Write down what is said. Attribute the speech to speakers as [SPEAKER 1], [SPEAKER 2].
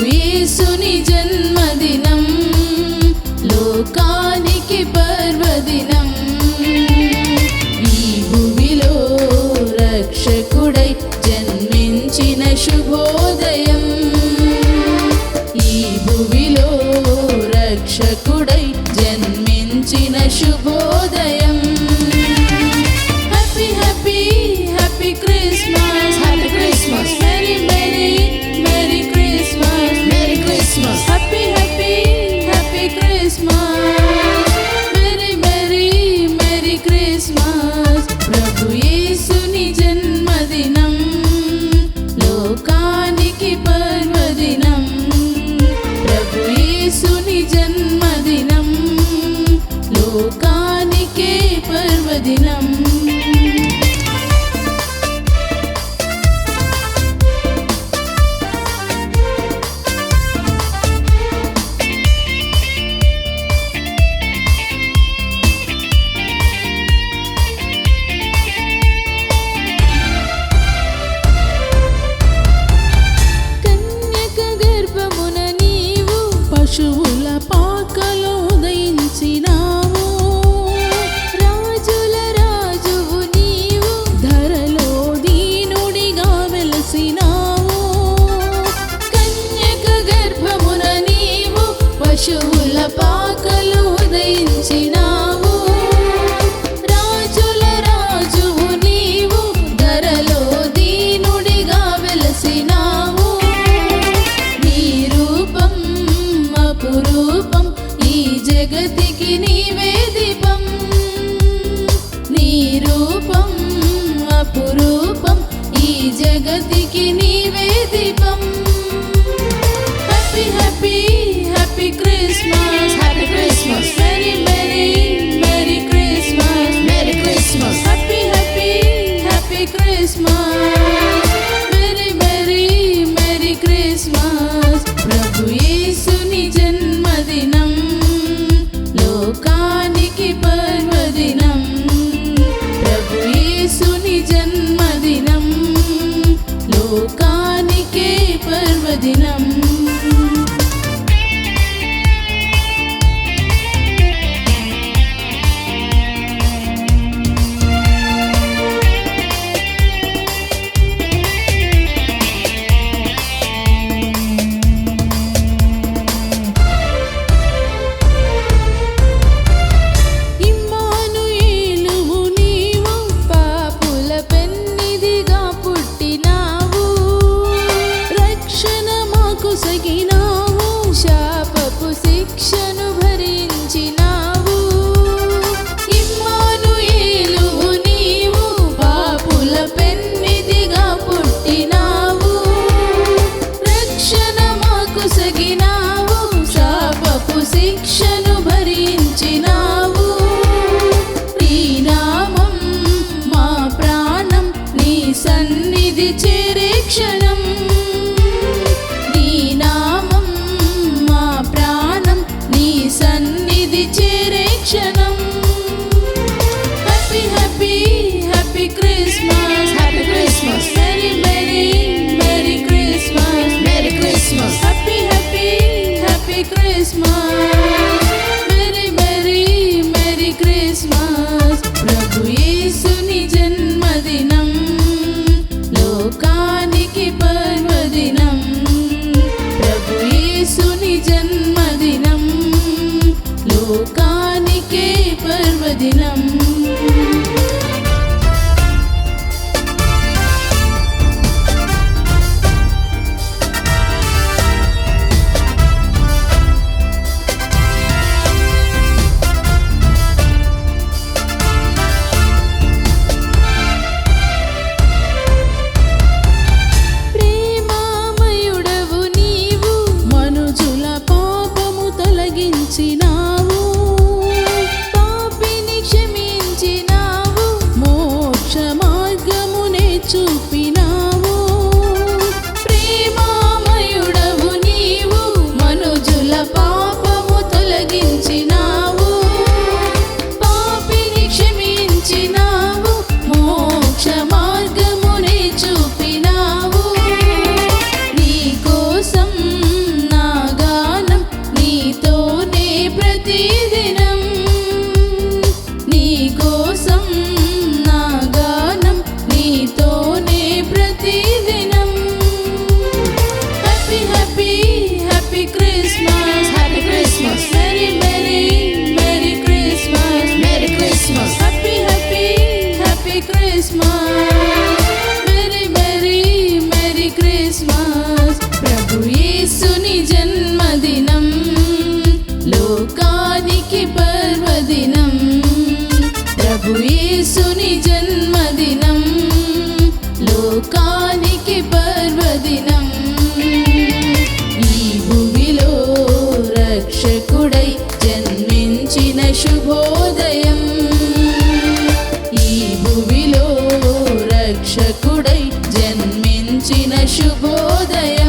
[SPEAKER 1] యేసుని జన్మదినం లోకానికి పర్వదినం. ఈ భూమిలో రక్షకుడై జన్మించిన శుభోదయం. ఈ భూమిలో రక్షకు special లోకానికి పర్వదినం
[SPEAKER 2] Christmas.
[SPEAKER 1] శుభోదయ